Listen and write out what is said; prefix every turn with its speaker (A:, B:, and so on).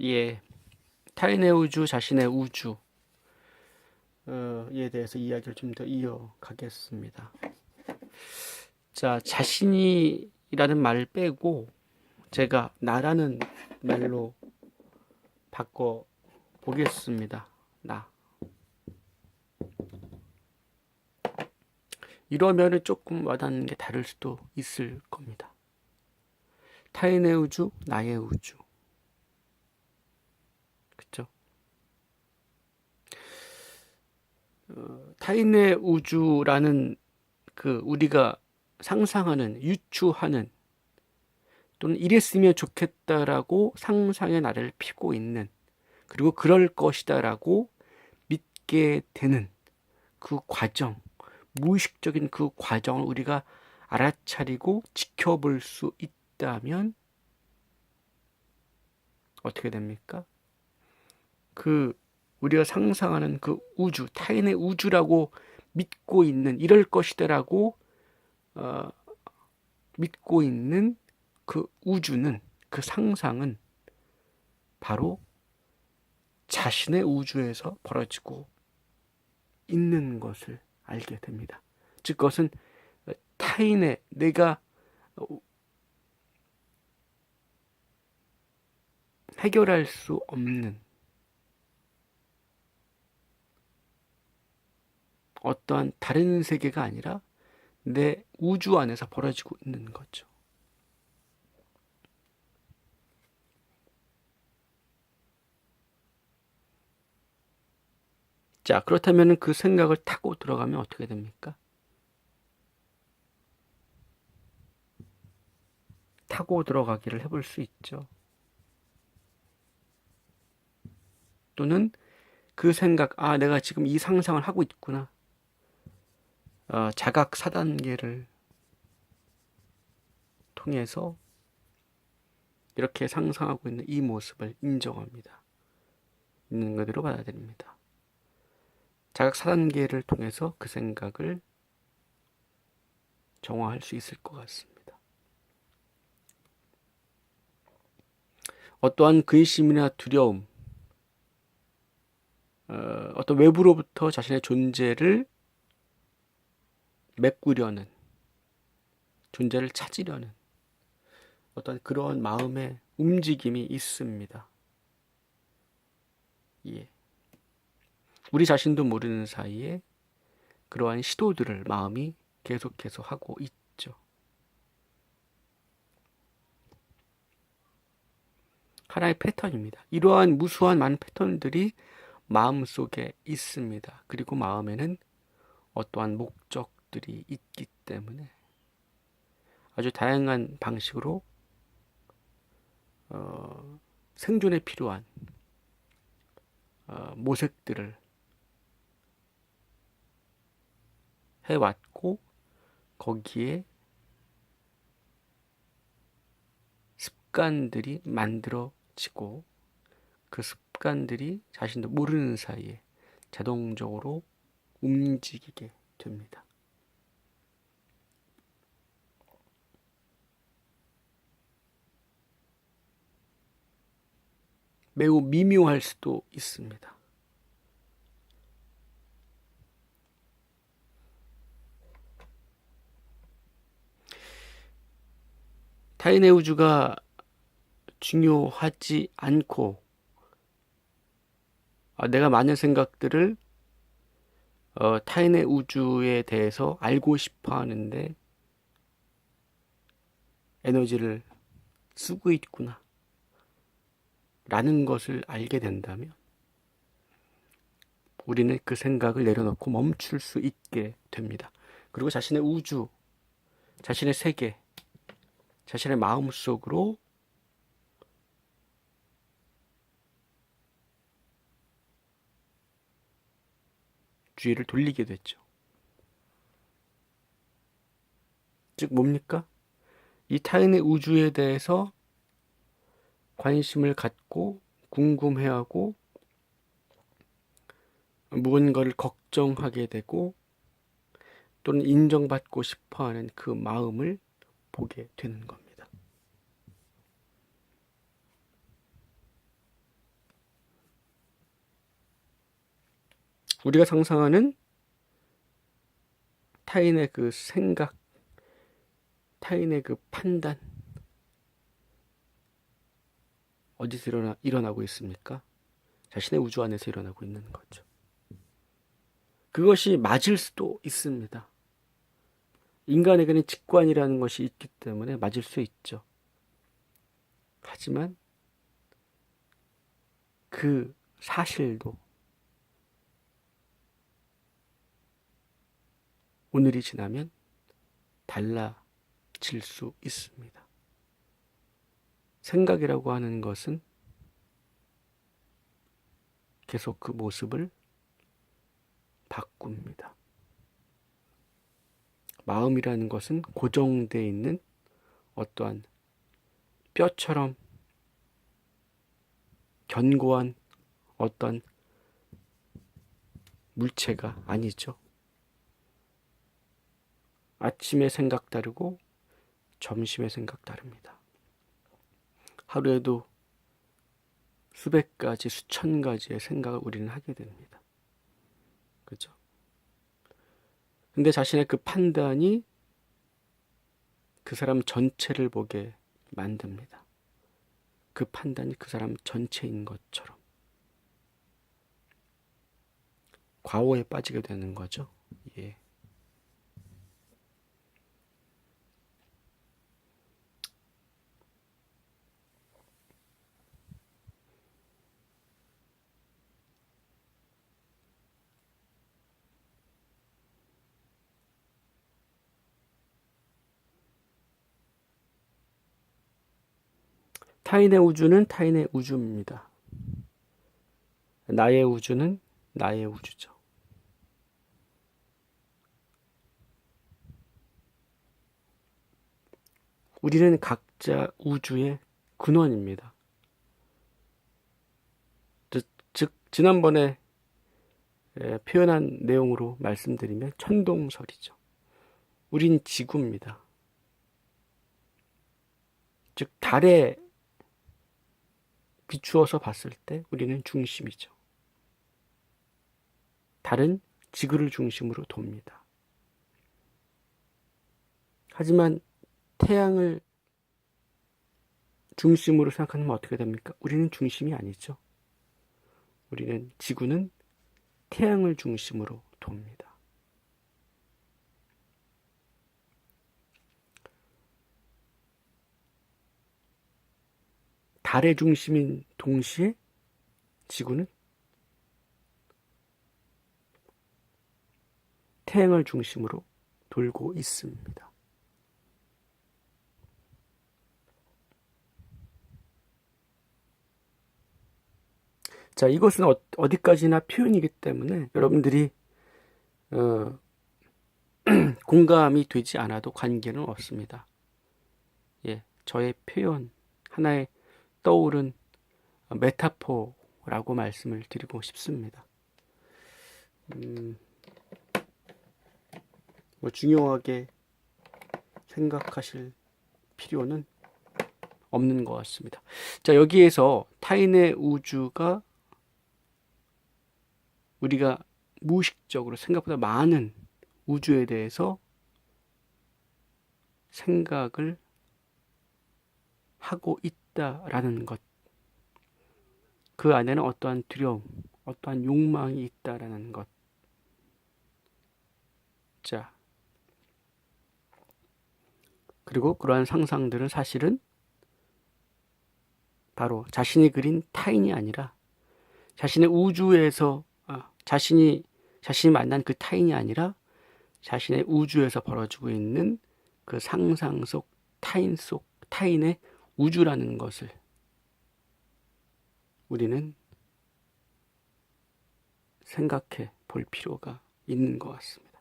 A: 예, 타인의 우주, 자신의 우주, 에 대해서 이야기를 좀 더 이어가겠습니다. 자, 자신이라는 말을 빼고 제가 나라는 말로 바꿔 보겠습니다. 나. 이러면은 조금 와닿는 게 다를 수도 있을 겁니다. 타인의 우주, 나의 우주. 그쵸? 어, 타인의 우주라는 그 우리가 상상하는, 유추하는 또는 이랬으면 좋겠다라고 상상의 나를 피고 있는 그리고 그럴 것이다라고 믿게 되는 그 과정, 무의식적인 그 과정을 우리가 알아차리고 지켜볼 수 있다면 어떻게 됩니까? 그 우리가 상상하는 그 우주, 타인의 우주라고 믿고 있는 이럴 것이다라고 어, 믿고 있는 그 우주는 그 상상은 바로 자신의 우주에서 벌어지고 있는 것을 알게 됩니다. 즉 그것은 타인의 내가 해결할 수 없는 어떠한 다른 세계가 아니라 내 우주 안에서 벌어지고 있는 거죠. 자, 그렇다면 그 생각을 타고 들어가면 어떻게 됩니까? 타고 들어가기를 해볼 수 있죠. 또는 그 생각, 아, 내가 지금 이 상상을 하고 있구나. 어, 자각 사단계를 통해서 이렇게 상상하고 있는 이 모습을 인정합니다. 있는 그대로 받아들입니다. 자각 사단계를 통해서 그 생각을 정화할 수 있을 것 같습니다. 어떠한 근심이나 두려움, 어, 어떤 외부로부터 자신의 존재를 메꾸려는, 존재를 찾으려는 어떤 그런 마음의 움직임이 있습니다. 예. 우리 자신도 모르는 사이에 그러한 시도들을 마음이 계속해서 하고 있죠. 하나의 패턴입니다. 이러한 무수한 많은 패턴들이 마음 속에 있습니다. 그리고 마음에는 어떠한 목적 들이 있기 때문에 아주 다양한 방식으로 어, 생존에 필요한 어, 모색들을 해왔고 거기에 습관들이 만들어지고 그 습관들이 자신도 모르는 사이에 자동적으로 움직이게 됩니다. 매우 미묘할 수도 있습니다. 타인의 우주가 중요하지 않고 아, 내가 많은 생각들을 어, 타인의 우주에 대해서 알고 싶어 하는데 에너지를 쓰고 있구나 라는 것을 알게 된다면 우리는 그 생각을 내려놓고 멈출 수 있게 됩니다. 그리고 자신의 우주, 자신의 세계, 자신의 마음 속으로 주의를 돌리게 됐죠. 즉 뭡니까? 이 타인의 우주에 대해서 관심을 갖고 궁금해하고 무언가를 걱정하게 되고 또는 인정받고 싶어 하는 그 마음을 보게 되는 겁니다. 우리가 상상하는 타인의 그 생각, 타인의 그 판단, 어디서 일어나, 일어나고 있습니까? 자신의 우주 안에서 일어나고 있는 거죠. 그것이 맞을 수도 있습니다. 인간에게는 직관이라는 것이 있기 때문에 맞을 수 있죠. 하지만 그 사실도 오늘이 지나면 달라질 수 있습니다. 생각이라고 하는 것은 계속 그 모습을 바꿉니다. 마음이라는 것은 고정되어 있는 어떠한 뼈처럼 견고한 어떤 물체가 아니죠. 아침에 생각 다르고 점심에 생각 다릅니다. 하루에도 수백 가지, 수천 가지의 생각을 우리는 하게 됩니다. 그죠? 근데 자신의 그 판단이 그 사람 전체를 보게 만듭니다. 그 판단이 그 사람 전체인 것처럼. 과오에 빠지게 되는 거죠. 예. 타인의 우주는 타인의 우주입니다. 나의 우주는 나의 우주죠. 우리는 각자 우주의 근원입니다. 즉, 지난번에 표현한 내용으로 말씀드리면 천동설이죠. 우린 지구입니다. 즉, 달에 비추어서 봤을 때 우리는 중심이죠. 달은 지구를 중심으로 돕니다. 하지만 태양을 중심으로 생각하면 어떻게 됩니까? 우리는 중심이 아니죠. 우리는 지구는 태양을 중심으로 돕니다. 달의 중심인 동시에 지구는 태양을 중심으로 돌고 있습니다. 자, 이것은 어, 디까지나 표현이기 때문에 여러분들이 어, 공감이 되지 않아도 관계는 없습니다. 예, 저의 표현 하나의 떠오른 메타포라고 말씀을 드리고 싶습니다. 음, 뭐 중요하게 생각하실 필요는 없는 것 같습니다. 자, 여기에서 타인의 우주가 우리가 무의식적으로 생각보다 많은 우주에 대해서 생각을 하고 있다 라는 것. 그 안에는 어떠한 두려움, 어떠한 욕망이 있다라는 것. 자. 그리고 그러한 상상들은 사실은 바로 자신이 그린 타인이 아니라 자신의 우주에서 아, 자신이 자신이 만난 그 타인이 아니라 자신의 우주에서 벌어지고 있는 그 상상 속 타인 속 타인의 우주라는 것을 우리는 생각해 볼 필요가 있는 것 같습니다.